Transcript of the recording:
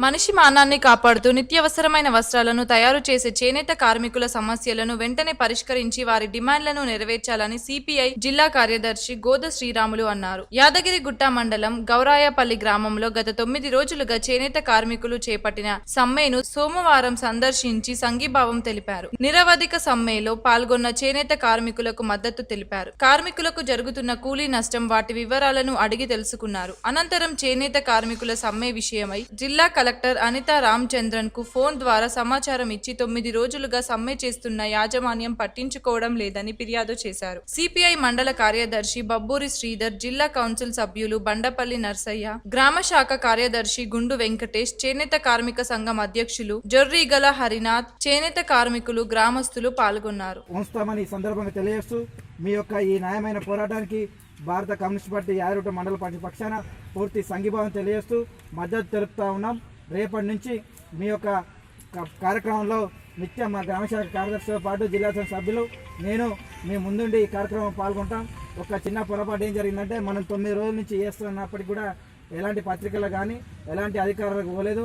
మనిషి మానాన్ని కాపాడుతూ నిత్యవసరమైన వస్త్రాలను తయారు చేసే చేనేత కార్మికుల సమస్యలను వెంటనే పరిష్కరించి వారి డిమాండ్లను నెరవేర్చాలని సిపిఐ జిల్లా కార్యదర్శి గోద శ్రీరాములు అన్నారు. యాదగిరిగుట్ట మండలం గౌరాయపల్లి గ్రామంలో గత తొమ్మిది రోజులుగా చేనేత కార్మికులు చేపట్టిన సమ్మెను సోమవారం సందర్శించి సంఘీభావం తెలిపారు. నిరవధిక సమ్మెలో పాల్గొన్న చేనేత కార్మికులకు మద్దతు తెలిపారు. కార్మికులకు జరుగుతున్న కూలీ నష్టం వాటి వివరాలను అడిగి తెలుసుకున్నారు. అనంతరం చేనేత కార్మికుల సమ్మె విషయమై జిల్లా కలెక్టర్ అనితా రామచంద్రన్కు ఫోన్ ద్వారా సమాచారం ఇచ్చి తొమ్మిది రోజులుగా సమ్మె చేస్తున్న యాజమాన్యం పట్టించుకోవడం లేదని ఫిర్యాదు చేశారు. సిపిఐ మండల కార్యదర్శి బబ్బూరి శ్రీధర్ జిల్లా కౌన్సిల్ సభ్యులు బండపల్లి నర్సయ్య గ్రామ శాఖ కార్యదర్శి గుండు వెంకటేష్ చేనేత కార్మిక సంఘం అధ్యక్షులు జొర్రీగల హరినాథ్ చేనేత కార్మికులు గ్రామస్తులు పాల్గొన్నారు. ఉంచుతామని ఈ సందర్భంగా తెలియజేస్తూ మీ యొక్క ఈ న్యాయమైన పోరాటానికి భారత కమ్యూనిస్ట్ పార్టీ యాదగిరిగుట్ట మండల పార్టీ పక్షాన పూర్తి సంఘీభావం తెలియజేస్తూ మద్దతు తెలుపుతా ఉన్నాం. రేపటి నుంచి మీ యొక్క కార్యక్రమంలో నిత్యం మా గ్రామశాఖ కార్యదర్శితో పాటు జిల్లా సభ్యులు నేను మీ ముందుండి ఈ కార్యక్రమం పాల్గొంటాం. ఒక చిన్న పొరపాటు ఏం జరిగిందంటే మనం తొమ్మిది రోజుల నుంచి చేస్తున్నప్పటికీ కూడా ఎలాంటి పత్రికలు కానీ ఎలాంటి అధికారులకు పోలేదు.